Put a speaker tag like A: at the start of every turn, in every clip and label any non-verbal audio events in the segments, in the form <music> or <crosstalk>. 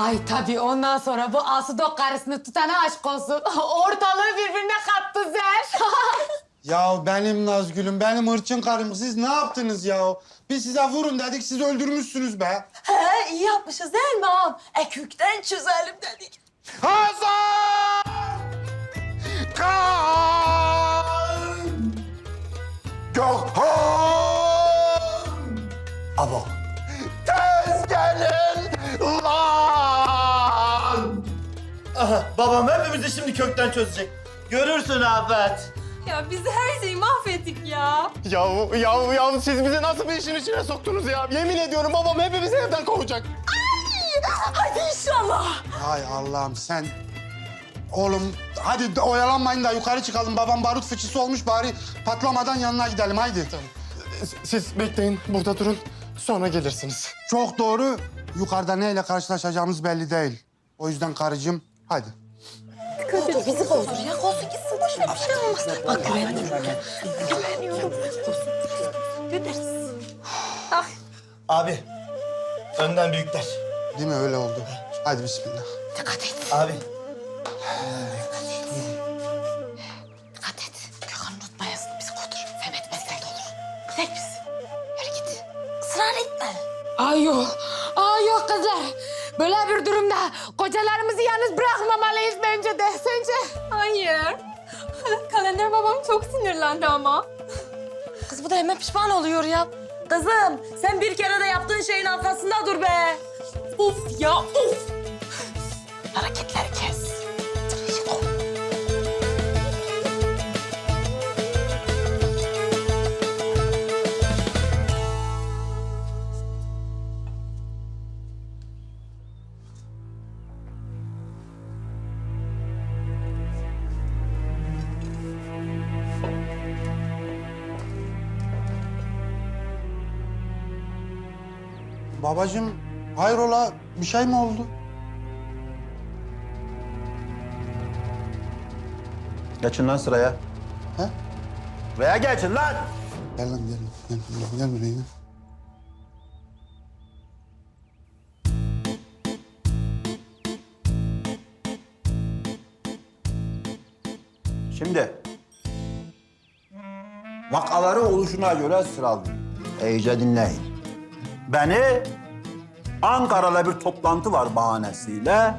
A: Ay tabii ondan sonra bu Asudok karısını tutana aşk olsun. <laughs> Ortalığı birbirine kattı Zer. <laughs>
B: Ya benim Nazgül'üm, benim hırçın karım. Siz ne yaptınız ya? Biz size vurun dedik, siz öldürmüşsünüz be.
C: He iyi yapmışız değil mi ağam? Ekükten çözelim dedik.
B: Hasan! Kan!
D: Hepimizi şimdi kökten çözecek. Görürsün Afet.
C: Ya biz her şeyi mahvettik ya.
E: Yahu, yahu, yahu siz bizi nasıl bir işin içine soktunuz ya? Yemin ediyorum babam hepimizi evden kovacak.
C: Hadi inşallah.
B: Hay Allah'ım sen... Oğlum hadi oyalanmayın da yukarı çıkalım. Babam barut fıçısı olmuş bari patlamadan yanına gidelim haydi.
E: Siz bekleyin, burada durun. Sonra gelirsiniz.
B: Çok doğru. Yukarıda neyle karşılaşacağımız belli değil. O yüzden karıcığım hadi.
C: Bizi kovdur ya. Kovsun gitsin. Boş ver bir şey olmaz. Bak güveniyorum. Güveniyorum. Gideriz.
D: Abi, önden büyükler.
B: Değil mi öyle oldu? Hadi bismillah.
C: Dikkat et.
D: Abi,
C: Dikkat et. Gökhan unutmayasın. Bizi kovdur. Fem etmezsen de olur. Gidelim biz. Yürü git. Israr etme.
A: Ay yok. Ay yok kızlar. Böyle bir durumda kocalarımızı yalnız bırakmamalıyız bence de. Sence?
F: Hayır. Kalender babam çok sinirlendi ama.
C: Kız bu da hemen pişman oluyor ya. Kızım sen bir kere de yaptığın şeyin arkasında dur be.
F: Of ya of.
B: Babacığım hayrola bir şey mi oldu?
G: Geçin lan sıraya.
B: He?
G: Sıraya geçin lan.
B: Gel lan gel. Gel, gel, gel buraya gel.
G: Şimdi vakaları oluşuna göre sıralayın. İyice dinleyin. Beni Ankara'da bir toplantı var bahanesiyle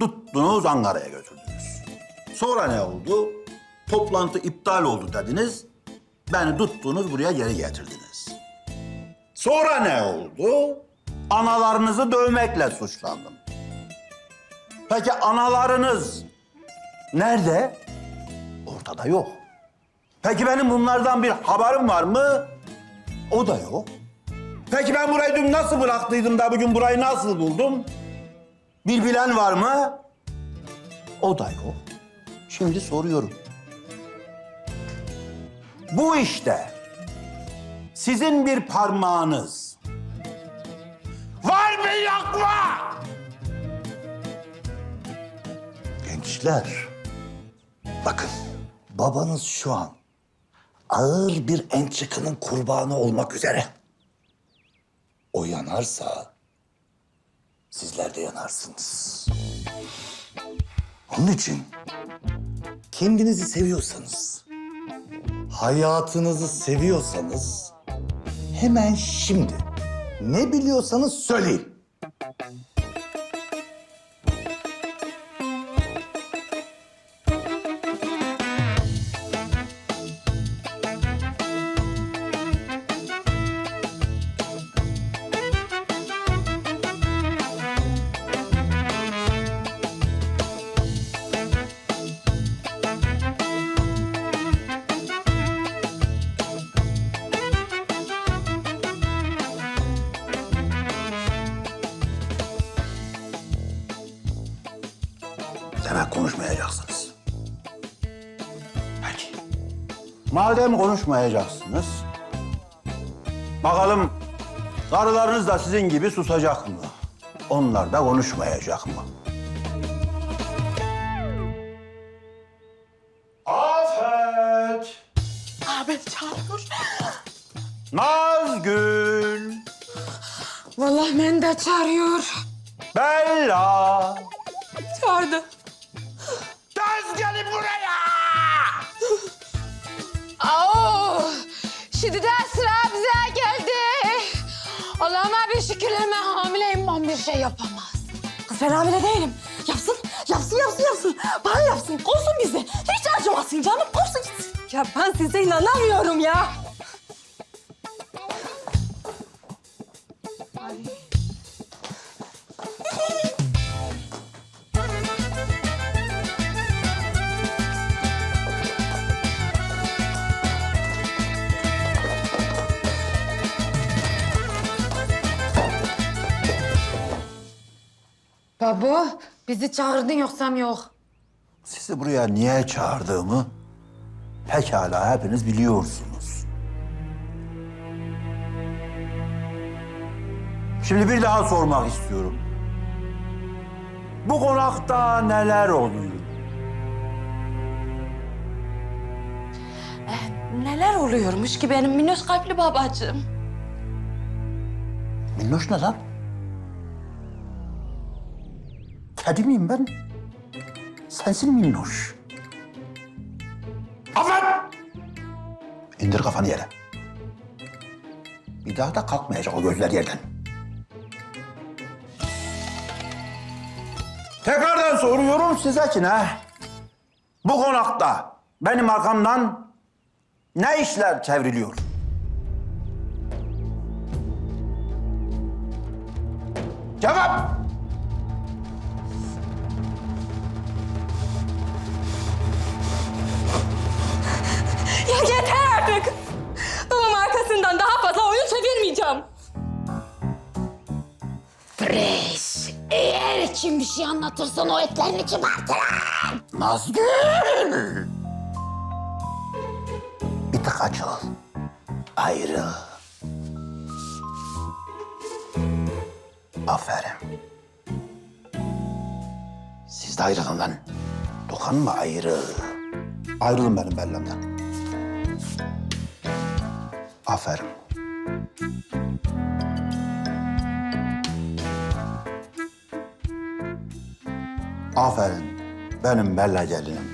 G: tuttunuz Ankara'ya götürdünüz. Sonra ne oldu? Toplantı iptal oldu dediniz. Beni tuttunuz buraya geri getirdiniz. Sonra ne oldu? Analarınızı dövmekle suçlandım. Peki analarınız nerede? Ortada yok. Peki benim bunlardan bir haberim var mı? O da yok. Peki ben burayı dün nasıl bıraktıydım da bugün burayı nasıl buldum? Bir bilen var mı? O da yok. Şimdi soruyorum. Bu işte sizin bir parmağınız var mı yok mu?
D: gençler. Bakın, babanız şu an ağır bir entrikanın kurbanı olmak üzere. O yanarsa sizler de yanarsınız. Onun için kendinizi seviyorsanız, hayatınızı seviyorsanız hemen şimdi ne biliyorsanız söyleyin.
G: Madem konuşmayacaksınız, bakalım karılarınız da sizin gibi susacak mı? Onlar da konuşmayacak mı? Afet!
C: Abi çağırıyor.
G: Nazgül!
A: Vallahi beni de çağırıyor.
G: Ben Bella!
F: Çağırdı.
A: Şimdi de sıra bize geldi. Allah'ıma bir şükürleme hamileyim ben bir şey yapamaz.
C: Kız ben hamile değilim. Yapsın, yapsın, yapsın, yapsın. Bana yapsın, kovsun bizi. Hiç acımasın canım, kovsun gitsin.
F: Ya ben size inanamıyorum ya.
A: Babu, bizi çağırdın yoksam yok.
G: Sizi buraya niye çağırdığımı pekala hepiniz biliyorsunuz. Şimdi bir daha sormak istiyorum. Bu konakta neler oluyor?
C: Neler oluyormuş ki benim minnoş kalpli babacığım?
G: Minnoş ne lan? Kedi miyim ben? Sensin minnoş. Aferin! İndir kafanı yere. Bir daha da kalkmayacak o gözler yerden. Tekrardan soruyorum size ki ne? Bu konakta benim arkamdan ne işler çevriliyor? Cevap!
A: Fresh, eğer kim bir şey anlatırsan o etlerini çıkartırım.
G: Nazgül! Bir tık açıl. Ayrıl. Aferin. Siz de ayrılın lan. Dokunma ayrıl. Ayrılın benim bellemden. Aferin. Aferin benim bella gelinim.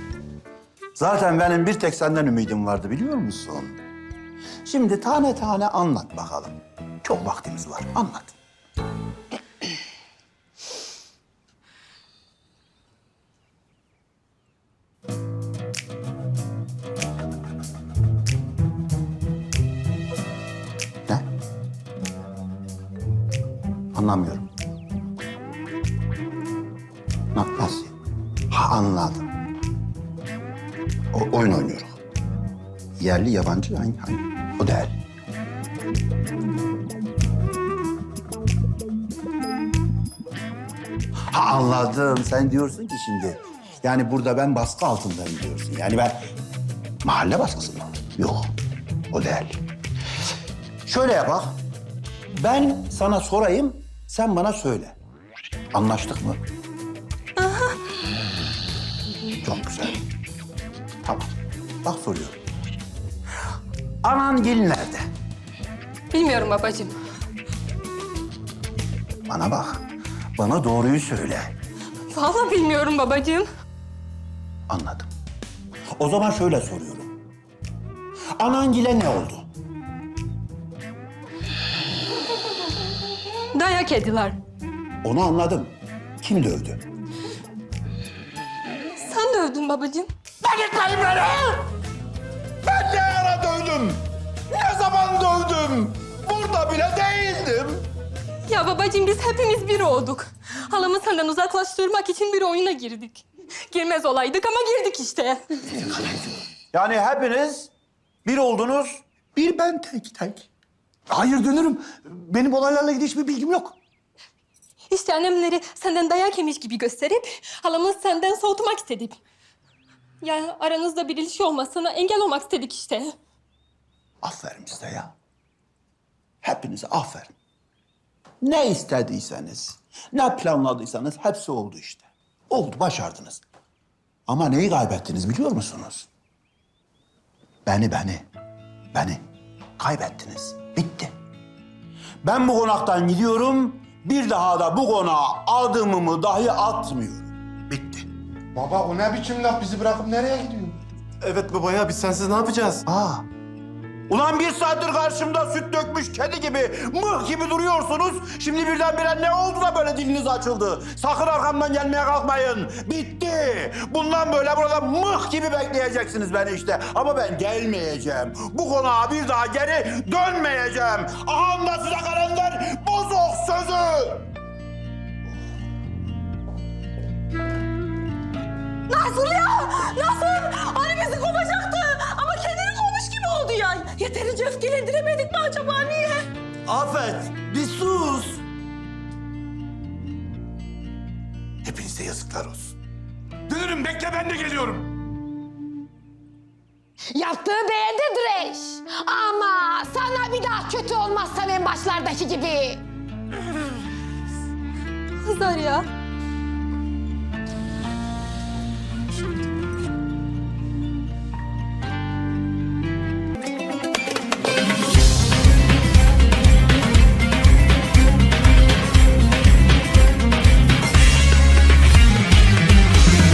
G: Zaten benim bir tek senden ümidim vardı biliyor musun? Şimdi tane tane anlat bakalım. Çok vaktimiz var. Anlat. Ne? Anlamıyorum. Yerli, yabancı hangi? hangi? O değil. Ha anladım. Sen diyorsun ki şimdi. Yani burada ben baskı altındayım diyorsun. Yani ben mahalle baskısı mı? Yok. O değil. Şöyle yapak. Ben sana sorayım, sen bana söyle. Anlaştık mı? Çok güzel. Tamam. Bak soruyorum. Anan gelin nerede?
F: Bilmiyorum babacığım.
G: Bana bak. Bana doğruyu söyle.
F: Vallahi bilmiyorum babacığım.
G: Anladım. O zaman şöyle soruyorum. Anangile ne oldu?
F: Dayak yediler.
G: Onu anladım. Kim dövdü?
F: Sen dövdün babacığım.
G: Ben gitmeyin beni! Dövdüm? Ne zaman dövdüm? Burada bile değildim.
F: Ya babacığım biz hepimiz bir olduk. Halamı senden uzaklaştırmak için bir oyuna girdik. Girmez olaydık ama girdik işte.
G: Yani hepiniz bir oldunuz, bir ben tek tek. Hayır dönürüm. Benim olaylarla ilgili hiçbir bilgim yok.
F: İşte annemleri senden dayak yemiş gibi gösterip halamı senden soğutmak istedik. Ya aranızda bir ilişki olmasına engel olmak istedik işte.
G: Aferin size ya. Hepinize aferin. Ne istediyseniz, ne planladıysanız hepsi oldu işte. Oldu, başardınız. Ama neyi kaybettiniz biliyor musunuz? Beni, beni, beni kaybettiniz. Bitti. Ben bu konaktan gidiyorum, Bir daha da bu konağa adımımı dahi atmıyorum. Bitti.
B: Baba o ne biçim laf bizi bırakıp nereye gidiyorsun?
E: Evet baba ya biz sensiz ne yapacağız?
G: Aa. Ulan bir saattir karşımda süt dökmüş kedi gibi, mıh gibi duruyorsunuz. Şimdi birdenbire ne oldu da böyle diliniz açıldı? Sakın arkamdan gelmeye kalkmayın. Bitti. Bundan böyle burada mıh gibi bekleyeceksiniz beni işte. Ama ben gelmeyeceğim. Bu konağa bir daha geri dönmeyeceğim. Aha da size kalender bozok sözü.
C: Nasıl ya? Nasıl? Acaba niye?
G: Afet, bir sus. Hepinize yazıklar olsun.
E: Dünürüm bekle ben de geliyorum.
A: Yaptığı beğendidir eş. Ama sana bir daha kötü olmazsan en başlardaki gibi.
F: Kızlar ya.